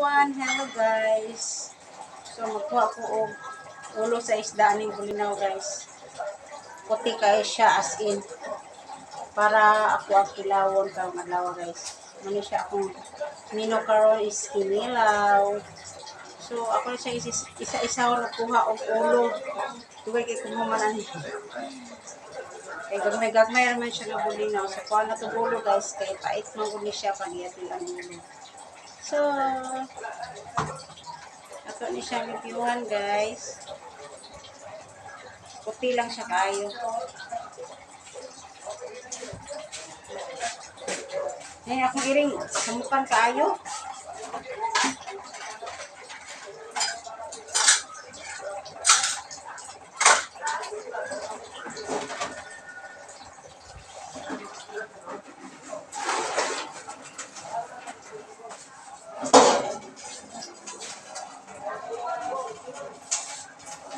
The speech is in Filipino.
everyone! Hello guys! So magkuha ko og ulo sa isda ning bulinaw guys. Puti kay siya as in. Para ako ang kilawon karong adlaw guys. Mano siya akong nino karon is kinilaw. So ako siya isa- isa-isa na kuha og ulo. Tugay kay kumuman ani. Kay gagmay-gagmay naman siya nga bulinaw. So kuha na to guys. Kay pait man siya pag iyatin ang ulo. So, ako ni siya reviewhan guys. Puti lang siya kayo. Ngayon akong iring, samukan kaayo.